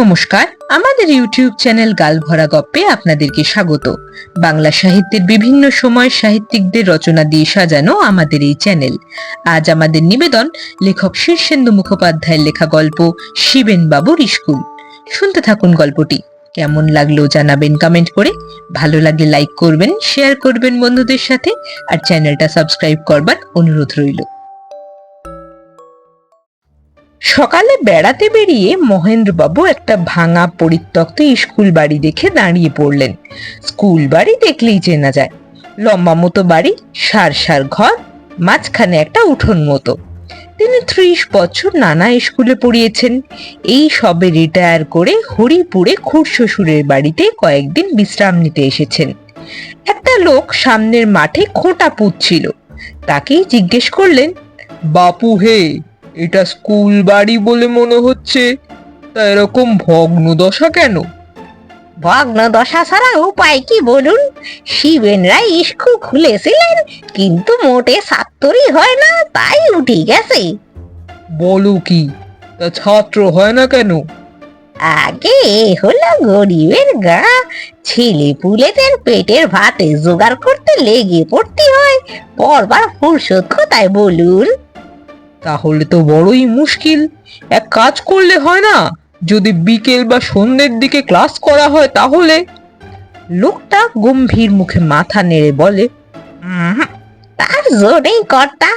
নমস্কার, আমাদের YouTube channel গালভরা গপ্পে আপনাদেরকে স্বাগত। বাংলা সাহিত্যের বিভিন্ন সময় সাহিত্যিকদের রচনা দিয়ে সাজানো আমাদের এই চ্যানেল। আজ আমাদের নিবেদন লেখক শীর্ষেন্দু মুখোপাধ্যায়ের লেখা গল্প শিবেন বাবুর স্কুল শুনতে থাকুন গল্পটি। কেমন লাগল জানাবেন কমেন্ট করে। ভালো লাগলে লাইক করবেন শেয়ার করবেন বন্ধুদের সাথে, আর চ্যানেলটা সাবস্ক্রাইব করবার অনুরোধ রইল। সকালে বেড়াতে বেরিয়ে মহেন্দ্রবাবু একটা ভাঙা পরিত্যক্ত স্কুল বাড়ি দেখে দাঁড়িয়ে পড়লেন। স্কুল বাড়ি দেখলেই চেনা যায়। লম্বা মতো বাড়ি, সার সার ঘর, মাঝখানে একটা উঠোন মতো। তিনি ত্রিশ বছর নানা স্কুলে পড়িয়েছেন। এই সবে রিটায়ার করে হরিপুরে খুর শ্বশুরের বাড়িতে কয়েকদিন বিশ্রাম নিতে এসেছেন। একটা লোক সামনের মাঠে খোঁটা পুঁতছিল। তাকেই জিজ্ঞেস করলেন, বাপু হে এটা স্কুল বাড়ি বলে মনে হচ্ছে। তা এরকম ভগ্ন দশা কেন? ভগ্ন দশা ছাড়া উপায় কি বলুন? শিবেনরা স্কুল খুলেছিলেন কিন্তু মোটে ছাত্রই হয় না তাই উঠে গেছে। বলো কি তা ছাত্র হয় না কেন? আগে এ হলো গরিবের গা ছেলে পুলেদের পেটের ভাতে জোগাড় করতে লেগে পড়তে হয় পরবার ফুরসত কোথায় বলুন। তাহলে তো বড়ই মুশকিল। এক কাজ করলে হয় না, যদি বিকেল বা সন্ধ্যের দিকে ক্লাস করা হয় তাহলে। লোকটা গম্ভীর মুখে মাথা নেড়ে বলে তার জোরেই কর্তা,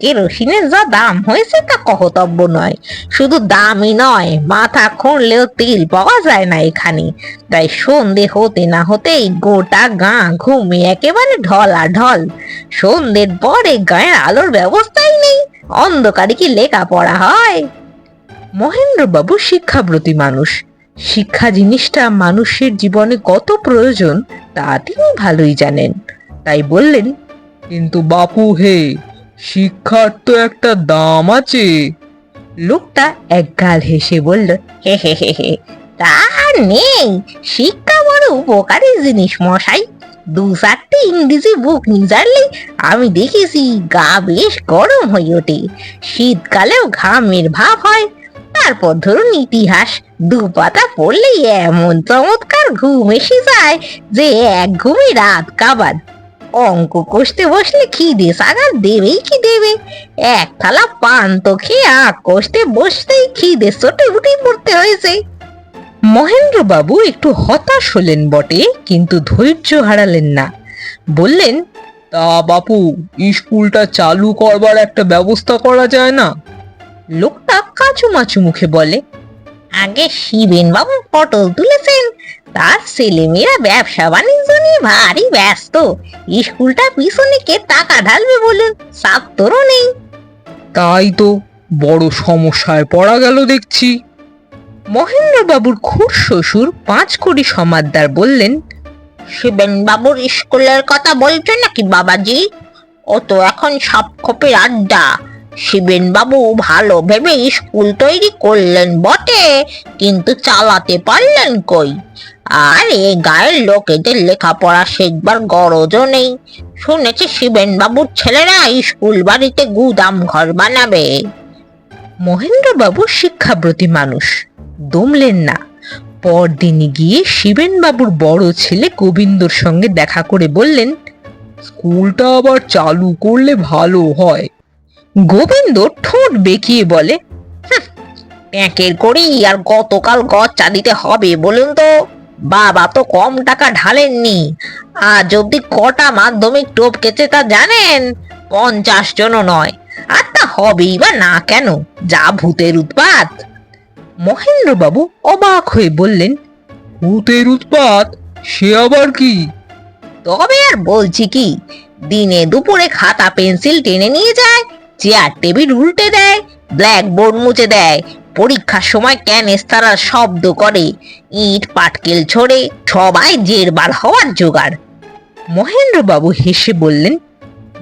কেরোসিনের যা দাম হয়েছে তা কহতব্য নয়, শুধু দামই নয়, মাথা খুঁড়লেও তেল পাওয়া যায় না এখানে। তাই সন্ধে হতে না হতেই গোটা গাঁ ঘুমে একেবারে ঢলা ঢল সন্ধ্যের পরে গায়ের আলোর ব্যবস্থাই নেই অন্ধকারে কি লেখা পড়া হয়? মহেন্দ্রবাবু শিক্ষাব্রতী মানুষ। শিক্ষা জিনিসটা মানুষের জীবনে কত প্রয়োজন তা তিনি ভালোই জানেন। তাই বললেন কিন্তু বাপু হে শিক্ষার তো একটা দাম আছে। লোকটা একগাল হেসে বলল হে হে হে হে তা নেই। শিক্ষা বড় উপকারী জিনিস মশাই। দু চারটে ইংরেজি বুক নিজারলে আমি দেখেছি গা বেশ গরম হয়ে ওঠে। শীতকালেও ঘামের ভাব হয়। তারপর ধরুন ইতিহাস, দু পাতা পড়লেই এমন চমৎকার ঘুম এসে যায় যে এক ঘুমে রাত কাবাদ। অঙ্ক কষতে বসলে খিদে সাগার দেবেই কি দেবে? এক থালা পান তো খেয়ে আঁক কষতে বসতেই খিদে চোটে উঠে পড়তে হয়েছে। মহেন্দ্রবাবু একটু হতাশ হলেন বটে, কিন্তু ধৈর্য হারালেন না। বললেন, তা বাপু, স্কুলটা চালু করবার একটা ব্যবস্থা করা যায় না? লোকটা কাঁচু মাচু মুখে বলে, আগে শিবেন বাবু পটল তুলেছেন, তার ছেলেমেয়েরা ব্যবসা বাণিজ্য নিয়ে ভারী ব্যস্ত। স্কুলটা পিছনে কে টাকা ঢালবে বলুন ছাত্রও নেই। তাই তো বড় সমস্যায় পড়া গেল দেখছি। মহেন্দ্রবাবুর খুড় শ্বশুর পাঁচ কোটি সমাদদার বললেন শিবেন বাবুর স্কুলের কথা বলছো নাকি বাবাজি? ও তো এখন সব খোপের আড্ডা। শিবেন বাবু ভালো ভেবে স্কুল তৈরি করলেন বটে কিন্তু চালাতে পারলেন কই? আর এ গায়ের লোকেদের লেখাপড়া শেখবার গরজও নেই। শুনেছি শিবেন বাবুর ছেলেরা স্কুল বাড়িতে গুদাম ঘর বানাবে। মহেন্দ্রবাবু শিক্ষাব্রতী মানুষ। দমলেন না। পরদিনই গিয়ে শিবেন বাবুর বড় ছেলে গোবিন্দর সঙ্গে দেখা করে বললেন, স্কুলটা আবার চালু করলে ভালো হয়। গোবিন্দ ঠোঁট বেঁকিয়ে বলে প্যাকের করি আর গতকাল গচ্চা দিতে হবে বলুন তো। বাবা তো কম টাকা ঢালেননি। আজ অব্দি কটা মাধ্যমিক টপকেছে তা জানেন, পঞ্চাশ জনও নয়। আর তা হবেই বা না কেন? যা ভূতের উৎপাত। মহেন্দ্রবাবু অবাক হয়ে বললেন ভূতের উৎপাত সে আবার কি? তবে আর বলছি কি দিনে দুপুরে খাতা পেন্সিল টেনে নিয়ে যায় চেয়ার টেবিল উল্টে দেয় ব্ল্যাকবোর্ড মুছে দেয় পরীক্ষার সময় ক্যানেস তারা শব্দ করে ইট পাটকেল ছড়ে সবাই জেরবার হওয়ার জোগাড়। মহেন্দ্রবাবু হেসে বললেন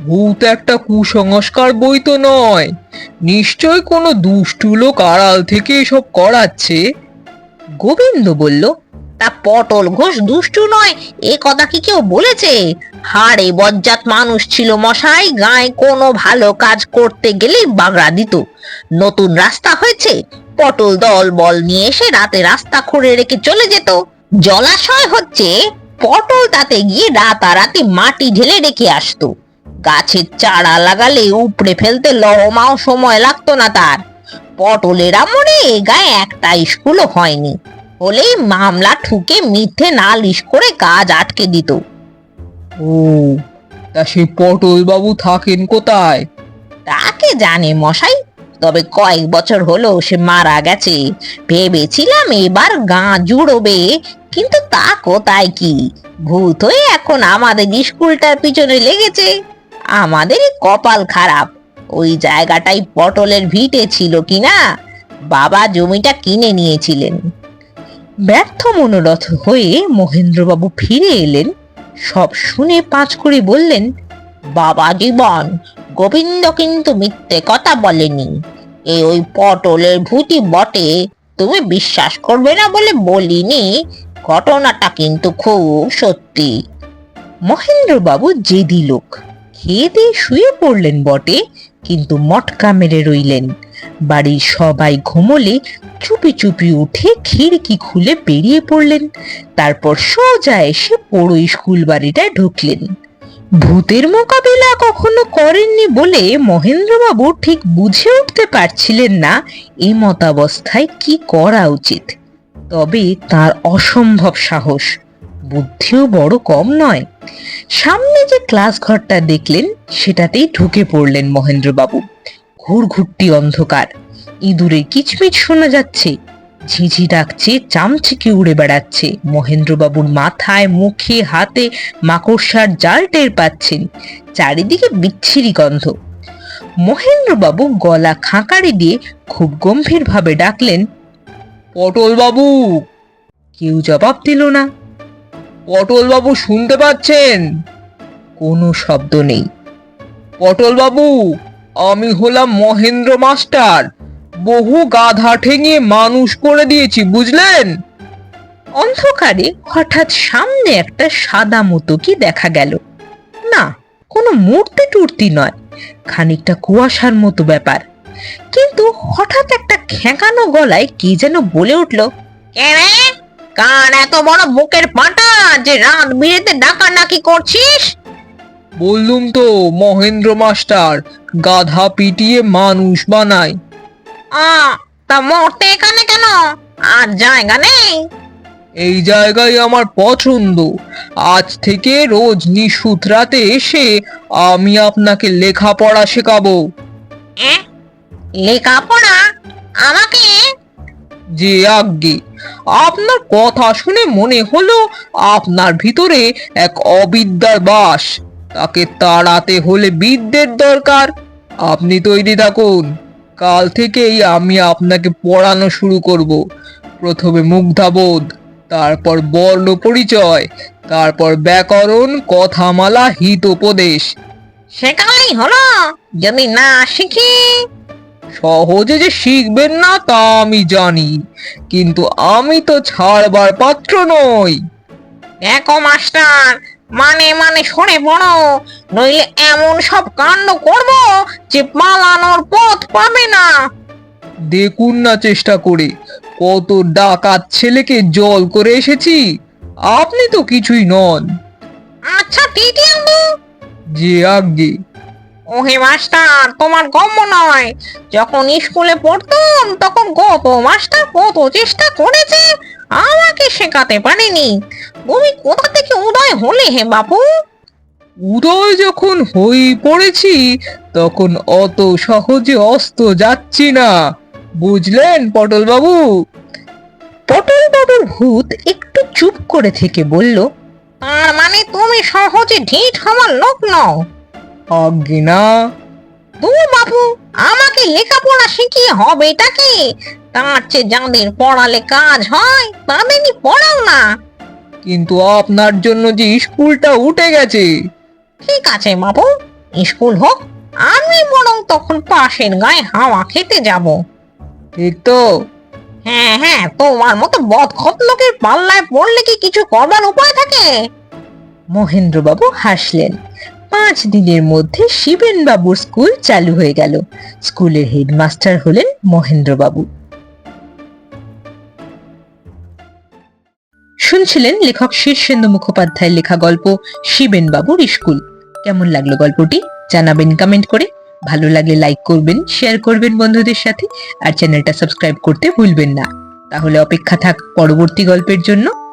ভূত একটা কুসংস্কার বই তো নয়। নিশ্চয় কোনো দুষ্টু লোক আড়াল থেকে এসব করাচ্ছে? গোবিন্দ বলল, তা পটল ঘোষ দুষ্টু নয়, এ কথা কি কেউ বলেছে? হাড়ে বজ্জাত মানুষ ছিল মশাই, গায়ে কোনো ভালো কাজ করতে গেলেই বাগড়া দিত। নতুন রাস্তা হয়েছে, পটল দল বল নিয়ে এসে রাতে রাস্তা খুঁড়ে রেখে চলে যেত। জলাশয় হচ্ছে, পটল তাতে গিয়ে রাতারাতি মাটি ঢেলে রেখে আসতো। গাছের চারা লাগালে উপড়ে ফেলতে লহমাও সময় লাগতো না তার। পটলের আমলে এ গায়ে একটা স্কুলও হয়নি। হলেই মামলা ঠুকে মিথ্যে নালিশ করে কাজ আটকে দিত। ও তা সে পটল বাবু থাকেন কোথায়? তাকে জানে মশাই তবে কয়েক বছর হলো সে মারা গেছে। ভেবেছিলাম এবার গাঁ জুড়োবে কিন্তু তা কোথায় কি? ভূত হয়ে এখন আমাদের স্কুলটার পিছনে লেগেছে। আমাদের কপাল খারাপ। ওই জায়গাটাই পটলের ভিটে ছিল কিনা? বাবা জমিটা কিনে নিয়েছিলেন। ব্যর্থ মনোরথ হয়ে মহেন্দ্রবাবু ফিরে এলেন। সব শুনে পাঁচ করে বললেন, বাবা জীবন, গোবিন্দ কিন্তু মিথ্যে কথা বলেনি। এ ওই পটলের ভূতি বটে। তুমি বিশ্বাস করবে না বলে বলিনি। ঘটনাটা কিন্তু খুব সত্যি। মহেন্দ্রবাবু জেদি লোক। খেয়ে দিয়ে শুয়ে পড়লেন বটে, কিন্তু মটকা মেরে রইলেন। বাড়ির সবাই ঘুমোলে চুপি চুপি উঠে খিড়কি খুলে বেরিয়ে পড়লেন। তারপর সোজা এসে পুরো স্কুল বাড়িটায় ঢুকলেন। ভূতের মোকাবিলা কখনো করেননি বলে মহেন্দ্রবাবু ঠিক বুঝে উঠতে পারছিলেন না এই মতাবস্থায় কি করা উচিত। তবে তার অসম্ভব সাহস, বুদ্ধিও বড় কম নয়। সামনে যে ক্লাস ঘরটা দেখলেন, সেটাতেই ঢুকে পড়লেন মহেন্দ্রবাবু। ঘুরঘুরটি অন্ধকার। ইঁদুরে কিচমিচ শোনা যাচ্ছে। ঝিঝি ডাকছে, চামচিকে উড়ে বেড়াচ্ছে। মহেন্দ্রবাবুর মাথায়, মুখে, হাতে মাকড়সার জাল টের পাচ্ছেন। চারিদিকে বিচ্ছিরি গন্ধ। মহেন্দ্রবাবু গলা খাঁকারি দিয়ে খুব গম্ভীরভাবে ডাকলেন পটল বাবু কেউ জবাব দিল না। পটল বাবু শুনতে পাচ্ছেন? কোনো শব্দ নেই। পটল বাবু আমি হলাম মহেন্দ্র মাস্টার। বহু গাধা ঠেঙিয়ে মানুষ করে দিয়েছি, বুঝলেন? অন্ধকারে হঠাৎ সামনে একটা সাদা মতো কি দেখা গেল। না, কোনো মূর্তি টুর্তি নয়, খানিকটা কুয়াশার মতো ব্যাপার। কিন্তু হঠাৎ একটা খেঁকানো গলায় কে যেন বলে উঠল কেনে কার এত বড় বুকের পাটা যে রাত বিরেতে ডাকা ডাকি করছিস? বললুম তো মহেন্দ্র মাস্টার গাধা পিটিয়ে মানুষ বানায়। আ তা মরতে এখানে কেন? আর জায়গা নেই। এই জায়গায় আমার পছন্দ। আজ থেকে রোজ নিশুত রাতে এসে আমি আপনাকে লেখাপড়া শেখাবো। এ? লেখাপড়া? আমাকে যে আজ্ঞে। আপনার কথা শুনে মনে হলো আপনার ভিতরে এক অবিদ্যার বাস। তাকে তাড়াতে হলে বিদ্যের দরকার। আপনি তৈরি থাকুন। কাল থেকেই আমি আপনাকে পড়ানো শুরু করব। প্রথমে মুগ্ধাবোধ, তারপর বর্ণ পরিচয় তারপর ব্যাকরণ, কথামালা, হিতোপদেশ। শেখালেই হলো, যদি না শিখি সহজে যে শিখবেন না তা আমি জানি কিন্তু আমি তো ছাড়বার পাত্র নই। দেখো মাস্টার মানে মানে সরে পড়ো নইলে এমন সব কাণ্ড করব যে পালানোর পথ পাবে না। দেখুন না চেষ্টা করে কত ডাকাত ছেলেকে জল করে এসেছি আপনি তো কিছুই নন। আচ্ছা টিটি আম্মু যে আজ্ঞে ওহে মাস্টার তোমার গম্য নয়। যখন স্কুলে পড়তাম তখন গত মাস্টার কত চেষ্টা করেছে আমাকে শেখাতে পারেনি। তুমি কোথা থেকে উদয় হলে হে বাপু? উদয় যখন হই পড়েছি তখন অত সহজে অস্ত যাচ্ছি না। বুঝলেন পটল বাবু পটল বাবুর ভূত একটু চুপ করে থেকে বলল তার মানে তুমি সহজে ঢিঠ হওয়ার লোক নও। আজ্ঞে না তুমি বাপু আমাকে লেখাপড়া শিখিয়ে হবে এটা কি? তার চেয়ে যাদের পড়ালে কাজ হয় তাদেরই পড়াও না। কিন্তু আপনার জন্য যে স্কুলটা উঠে গেছে। ঠিক আছে বাবু স্কুল হোক আমি বরং তখন পাশের গায়ে হাওয়া খেতে যাব। ঠিক তো। হ্যাঁ হ্যাঁ তোমার মতো বদখত লোকের পাল্লায় পড়লে কি কিছু করবার উপায় থাকে? মহেন্দ্রবাবু হাসলেন। পাঁচ দিনের মধ্যে শিবেন বাবুর স্কুল চালু হয়ে গেল। স্কুলের হেডমাস্টার হলেন মহেন্দ্র বাবু শুনছিলেন লেখক শীর্ষেন্দু মুখোপাধ্যায়ের লেখা গল্প শিবেন বাবুর স্কুল। কেমন লাগল গল্পটি? জানাবেন কমেন্ট করে। ভালো লাগলে লাইক করবেন শেয়ার করবেন বন্ধুদের সাথে, আর চ্যানেলটা সাবস্ক্রাইব করতে ভুলবেন না। তাহলে অপেক্ষা থাক পরবর্তী গল্পের জন্য।